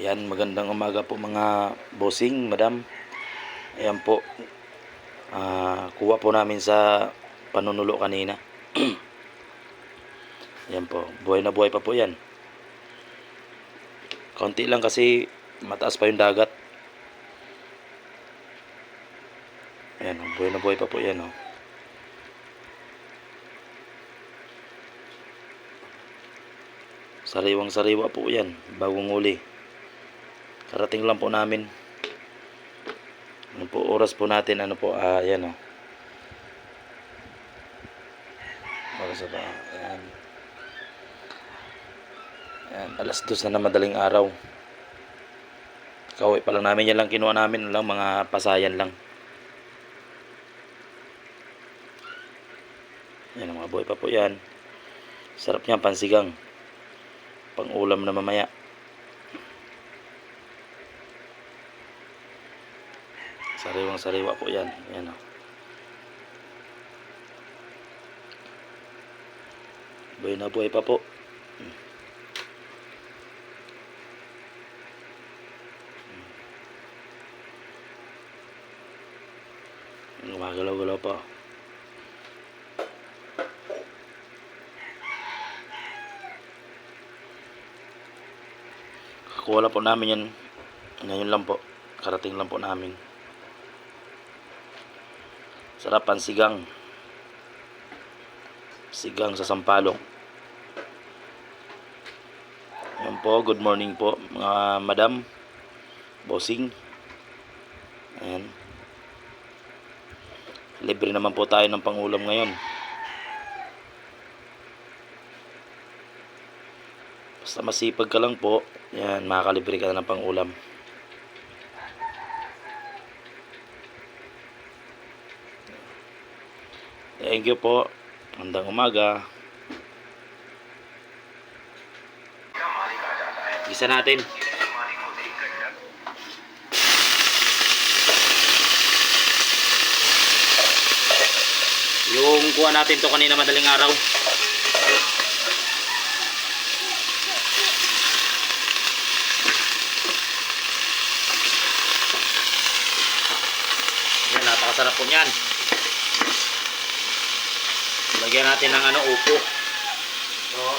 Ayan, magandang umaga po mga bossing, madam. Ayan po. Ah, kuha po namin sa panunulo kanina. Ayan po. Buhay na buhay pa po yan. Konti lang kasi mataas pa yung dagat. Ayan, oh, buhay na buhay pa po yan. Oh. Sariwang sariwa po yan. Bagong uli. Karating lang po namin. Ano po oras po natin ano po ah yan oh. Oras na ba? Ayan. Ayan, alas dos na na madaling araw. Kauwi pa lang namin yan lang kinuha namin lang mga pasayan lang. Yan mga buhay pa po yan. Sarap niya pansigang. Pang ulam na mamaya. Sariwang sariwa po yan. Yan o. Buhay na buhay pa po. Hmm. Hmm. Gumagalaw-galaw pa. Kuha lang po namin yan. Ngayon lang po. Karating lang po namin. Sarapan sigang. Sigang sa Sampalok. Yan po, good morning po mga madam, bossing. Ayan. Libre naman po tayo ng pangulam ngayon. Basta masipag ka lang po, yan, makakalibre ka na ng pangulam. Thank you po. Magandang umaga. Isa natin. Yung kuha natin to kanina madaling araw. Yan, napakasarap po niyan. Lagyan natin ng ano, upo. Oo.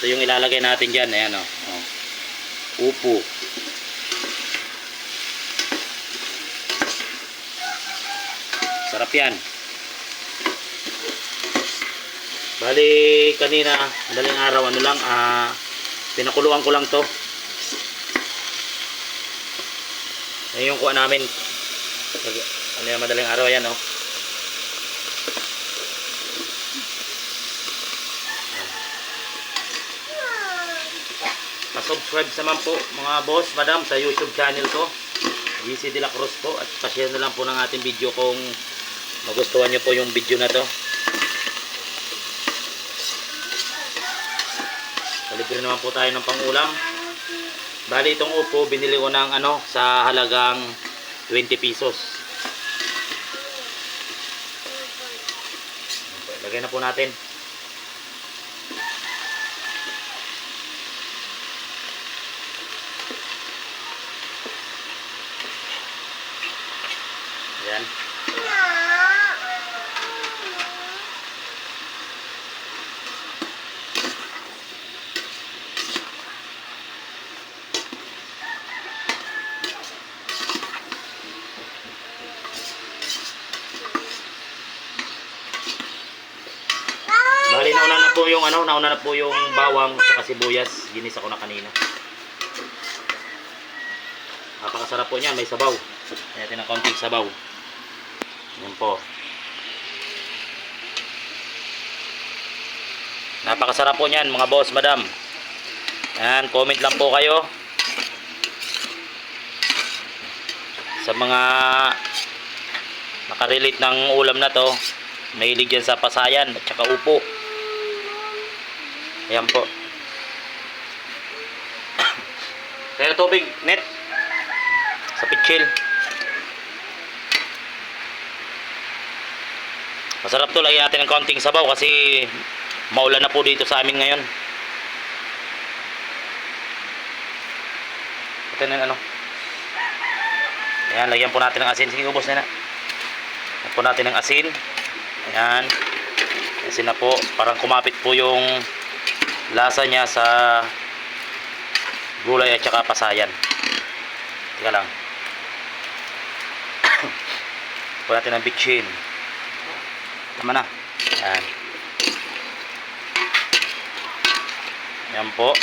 Ito yung ilalagay natin dyan. Ayan o. Oh. Upo. Sarap yan. Bali, kanina, madaling araw, ano lang, ah, pinakuluan ko lang to. Yan yung kuha namin. Ano yung madaling araw, yan oh. Pa-subscribe naman po mga boss, madam sa YouTube channel ko. GC De La Cruz po at pa-share na lang po ng ating video kung magustuhan nyo po yung video na to. Kalibre naman po tayo ng pangulam. Bali itong upo binili ko ng ano sa halagang 20 pesos. Lagay na po natin. Ayan. Bali, nauna na po yung ano, nauna na po yung bawang at sibuyas. Ginisa ko na kanina. Napakasarap po niyan, may sabaw. Kaya ng konting sabaw. Yan po. Napakasarap po niyan, mga boss, madam. Yan, comment lang po kayo. Sa mga nakarelate ng ulam na to, mahilig yan sa pasayan at saka upo. Ayan po. Kaya tubig, net. Sa pitchil. Masarap to, lagyan natin ng konting sabaw kasi maulan na po dito sa amin ngayon. natin ng ano. Ayan, lagyan po natin ng asin. Sige, ubos na na. Lagyan po natin ng asin. Ayan. Asin na po. Parang kumapit po yung lasa niya sa gulay at saka pasayan. Teka lang. po natin ng bitchin. Tama na. Ayan. Yan po.